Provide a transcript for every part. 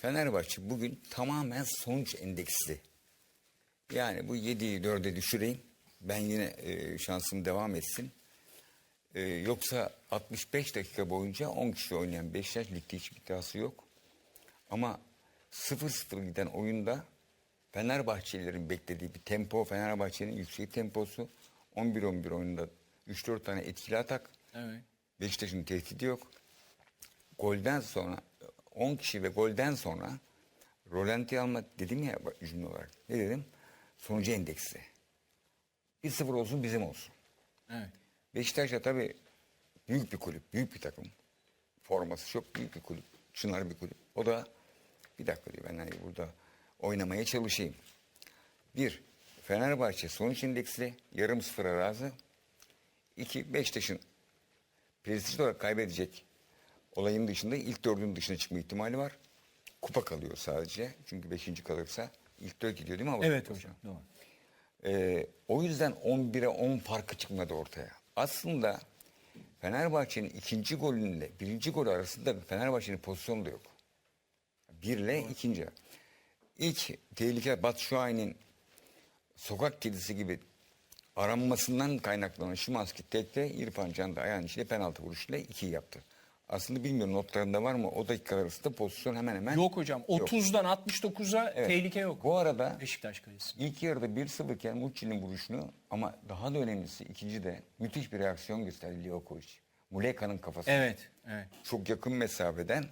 Fenerbahçe bugün tamamen sonuç endeksli. Yani bu 7'yi 4'e düşüreyim. Ben yine e, şansım devam etsin. E, yoksa 65 dakika boyunca 10 kişi oynayan Beşiktaş ligde hiçbir iddiası yok. Ama 0-0 giden oyunda Fenerbahçelilerin beklediği bir tempo, Fenerbahçe'nin yüksek temposu, 11-11 oyunda 3-4 tane etkili atak. Evet. Beşiktaş'ın tehdidi yok. Golden sonra 10 kişi ve golden sonra rolanti alma dedim ya cümle olarak. Ne dedim? Sonucu endeksi. 1-0 olsun bizim olsun. Evet. Beşiktaş da tabii büyük bir kulüp, büyük bir takım. Forması çok büyük bir kulüp. Çınar bir kulüp. O da bir dakika diyor ben hani burada oynamaya çalışayım. Bir, Fenerbahçe sonuç indeksli yarım sıfıra razı. İki, Beşiktaş'ın prestij olarak kaybedecek olayın dışında ilk dördün dışına çıkma ihtimali var. Kupa kalıyor sadece. Çünkü beşinci kalırsa ilk dört gidiyor değil mi? Avrupa Evet Kupası? hocam. Doğru. Ee, o yüzden 11'e 10 farkı çıkmadı ortaya. Aslında Fenerbahçe'nin ikinci golünle birinci gol arasında Fenerbahçe'nin pozisyonu da yok. Birle ikinci. İlk tehlike Batu Şuay'ın sokak kedisi gibi aranmasından kaynaklanan Şimanski tekte İrfan Can da ayağın içinde penaltı vuruşuyla iki yaptı. Aslında bilmiyorum notlarında var mı o dakika arasında pozisyon hemen hemen Yok hocam. 30'dan 69'a Evet. tehlike yok. Bu arada Beşiktaş kalesi. İlk yarıda 1-0 iken Mucci'nin vuruşunu ama daha da önemlisi ikinci de müthiş bir reaksiyon gösterdi Livakovic. Muleka'nın kafası. Evet. Evet. Çok yakın mesafeden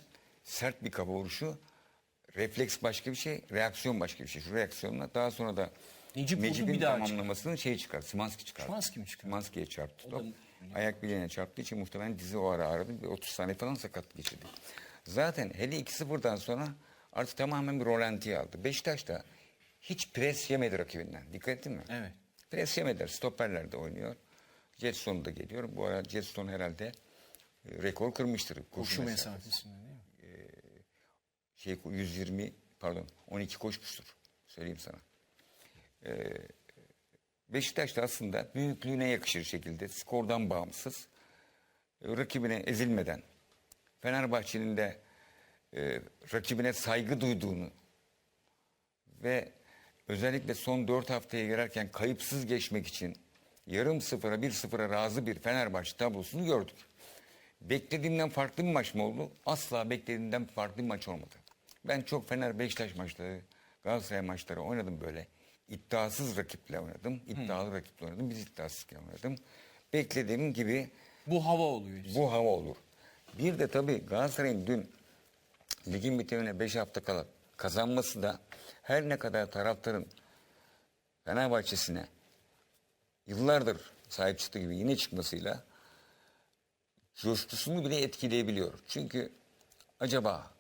sert bir kafa vuruşu. Refleks başka bir şey, reaksiyon başka bir şey. Şu reaksiyonla daha sonra da Necip vurdu, Necip'in bir daha tamamlamasını şey çıkar, Simanski çıkar. Şimanski mi çıkar? Simanski'ye çarptı top. Ayak bileğine çarptığı için muhtemelen dizi o ara ağrıdı. Bir 30 saniye falan sakat geçirdi. Zaten hele 2-0'dan sonra artık tamamen bir rolantiye aldı. Beşiktaş da hiç pres yemedi rakibinden. Dikkat ettin mi? Evet. Pres yemediler. Stoperler de oynuyor. Jetson da geliyor. Bu ara Jetson herhalde e, rekor kırmıştır. Koşu mesafesi. mesafesinde değil mi? Şey 120 pardon 12 koşmuştur. Söyleyeyim sana. Ee, Beşiktaş da aslında büyüklüğüne yakışır şekilde skordan bağımsız e, rakibine ezilmeden Fenerbahçe'nin de e, rakibine saygı duyduğunu ve özellikle son 4 haftaya girerken kayıpsız geçmek için yarım sıfıra bir sıfıra razı bir Fenerbahçe tablosunu gördük. Beklediğimden farklı bir maç mı oldu? Asla beklediğimden farklı bir maç olmadı. Ben çok Fener Beşiktaş maçları, Galatasaray maçları oynadım böyle. İddiasız rakiple oynadım. iddialı rakiple oynadım. Biz iddiasızken oynadım. Beklediğim gibi Bu hava oluyor. işte. bu hava olur. Bir de tabii Galatasaray'ın dün ligin bitimine 5 hafta kala kazanması da her ne kadar taraftarın Fenerbahçe'sine yıllardır sahip çıktığı gibi yine çıkmasıyla coşkusunu bile etkileyebiliyor. Çünkü acaba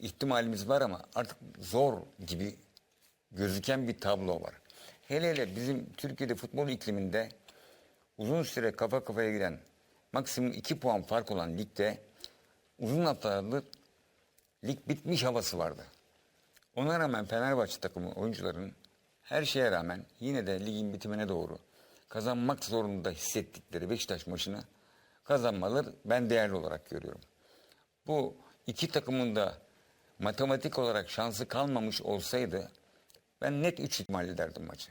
ihtimalimiz var ama artık zor gibi gözüken bir tablo var. Hele hele bizim Türkiye'de futbol ikliminde uzun süre kafa kafaya giren maksimum 2 puan fark olan ligde uzun haftalardır lig bitmiş havası vardı. Ona rağmen Fenerbahçe takımı oyuncuların her şeye rağmen yine de ligin bitimine doğru kazanmak zorunda hissettikleri Beşiktaş maçını kazanmaları ben değerli olarak görüyorum. Bu iki takımın da matematik olarak şansı kalmamış olsaydı ben net 3 ihtimal derdim maçı.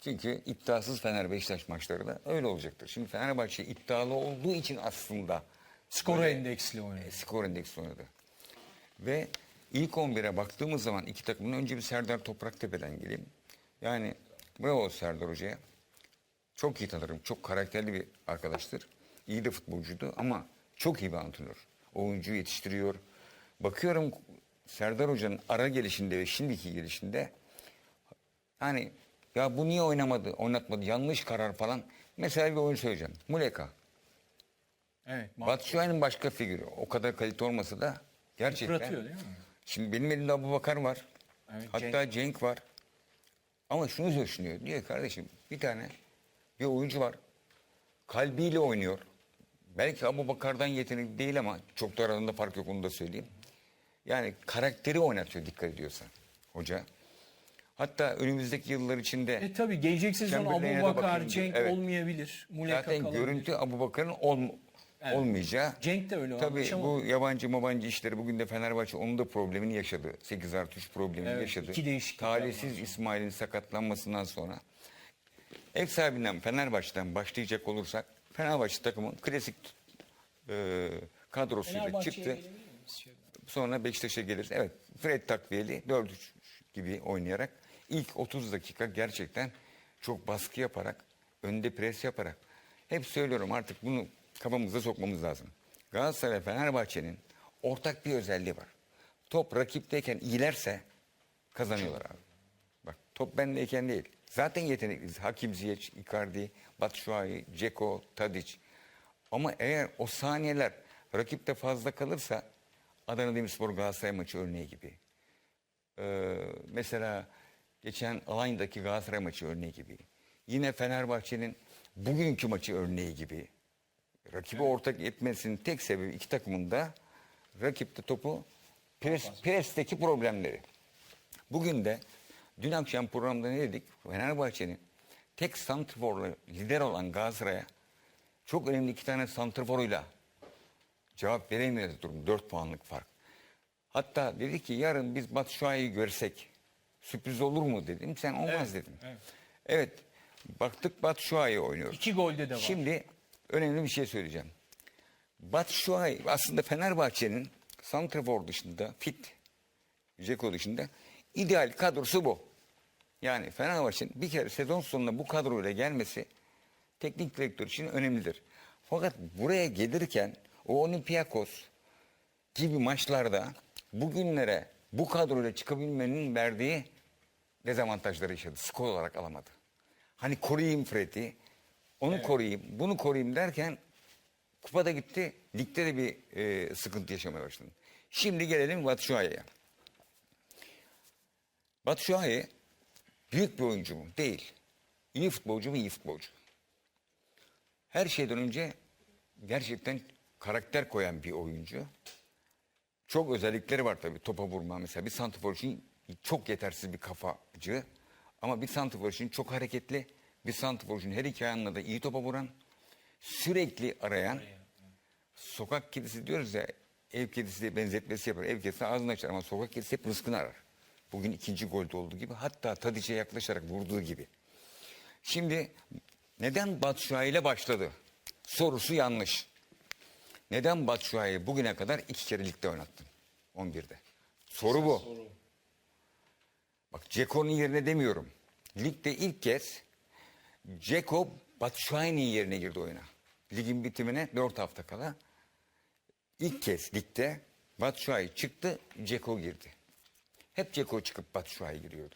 Çünkü iddiasız Fener Beşiktaş maçları da öyle olacaktır. Şimdi Fenerbahçe iddialı olduğu için aslında Skora böyle- endeksli oynuyor. e, skor endeksi oynadı. Ve ilk 11'e baktığımız zaman iki takımın önce bir Serdar Topraktepe'den geleyim. Yani bravo Serdar Hoca'ya. Çok iyi tanırım. Çok karakterli bir arkadaştır. İyi de futbolcuydu ama çok iyi bir antrenör. Oyuncuyu yetiştiriyor. Bakıyorum Serdar Hoca'nın ara gelişinde ve şimdiki gelişinde hani ya bu niye oynamadı, oynatmadı, yanlış karar falan. Mesela bir oyun söyleyeceğim. Muleka. Evet. Batshuayi'nin başka figürü. O kadar kalite olmasa da gerçekten. Yıpratıyor değil mi? Şimdi benim elimde Abu Bakar var. Evet, Hatta Cenk. var. Ama şunu düşünüyor. Diyor kardeşim bir tane bir oyuncu var. Kalbiyle oynuyor. Belki Abu Bakar'dan yetenekli değil ama çok da aralarında fark yok onu da söyleyeyim. Yani karakteri oynatıyor dikkat ediyorsan hoca. Hatta önümüzdeki yıllar içinde E tabi gelecek sezon Abu Bakar. Cenk Evet. olmayabilir. Muleka Zaten kalabilir. görüntü Abu Bakar'ın olm Evet. olmayacağı. Cenk de öyle Tabii bu yabancı mabancı işleri bugün de Fenerbahçe onun da problemini yaşadı. 8 artı 3 problemini Evet, yaşadı. iki değişiklik Talihsiz İsmail'in sakatlanmasından sonra ev sahibinden Fenerbahçe'den başlayacak olursak Fenerbahçe takımın klasik e, kadrosuyla çıktı. Sonra Beşiktaş'a geliriz. Evet Fred takviyeli 4-3 gibi oynayarak ilk 30 dakika gerçekten çok baskı yaparak, önde pres yaparak. Hep söylüyorum artık bunu kafamıza sokmamız lazım. Galatasaray ve Fenerbahçe'nin ortak bir özelliği var. Top rakipteyken iyilerse kazanıyorlar abi. Bak top bendeyken değil. Zaten yetenekliyiz. Hakim Ziyech, Icardi, Batshuayi, Ceko, Tadic. Ama eğer o saniyeler rakipte fazla kalırsa Adana Demirspor Galatasaray maçı örneği gibi. Ee, mesela geçen Alanya'daki Galatasaray maçı örneği gibi. Yine Fenerbahçe'nin bugünkü maçı örneği gibi. Rakibi ortak etmesinin tek sebebi iki takımın da rakipte topu pres, presteki problemleri. Bugün de dün akşam programda ne dedik? Fenerbahçe'nin tek santrforla lider olan Galatasaray'a çok önemli iki tane santrforuyla cevap veremiyoruz durum. 4 puanlık fark. Hatta dedi ki yarın biz Batshuayi'yi görsek sürpriz olur mu dedim. Sen olmaz Evet, dedim. evet. Evet. Baktık Batshuayi oynuyor. İki golde de var. Şimdi önemli bir şey söyleyeceğim. Batshuayi aslında Fenerbahçe'nin santrafor dışında fit, Ceko dışında ideal kadrosu bu. Yani Fenerbahçe'nin bir kere sezon sonunda bu kadroyla gelmesi teknik direktör için önemlidir. Fakat buraya gelirken o Olympiakos gibi maçlarda bugünlere bu kadroyla çıkabilmenin verdiği dezavantajları yaşadı. Skor olarak alamadı. Hani koruyayım Fred'i, onu koruyayım, bunu koruyayım derken kupada gitti. Ligde de bir e, sıkıntı yaşamaya başladı. Şimdi gelelim Batshuayi'ye. Batshuayi büyük bir oyuncu mu? Değil. İyi futbolcu mu? İyi futbolcu. Her şeyden önce gerçekten karakter koyan bir oyuncu. Çok özellikleri var tabii topa vurma mesela. Bir santrfor için çok yetersiz bir kafacı. Ama bir santrfor için çok hareketli. Bir santrfor için her iki ayağınla da iyi topa vuran. Sürekli arayan. Sokak kedisi diyoruz ya ev kedisi diye benzetmesi yapar. Ev kedisi ağzını açar ama sokak kedisi hep rızkını arar. Bugün ikinci golde olduğu gibi hatta Tadic'e yaklaşarak vurduğu gibi. Şimdi neden Batshuayi ile başladı? Sorusu yanlış. Neden Batshuayi'yi bugüne kadar iki kere ligde oynattın? 11'de. Soru bu. Bak Ceko'nun yerine demiyorum. Ligde ilk kez Ceko Batshuayi'nin yerine girdi oyuna. Ligin bitimine 4 hafta kala ilk kez ligde Batshuayi çıktı, Ceko girdi. Hep Ceko çıkıp Batshuayi giriyordu.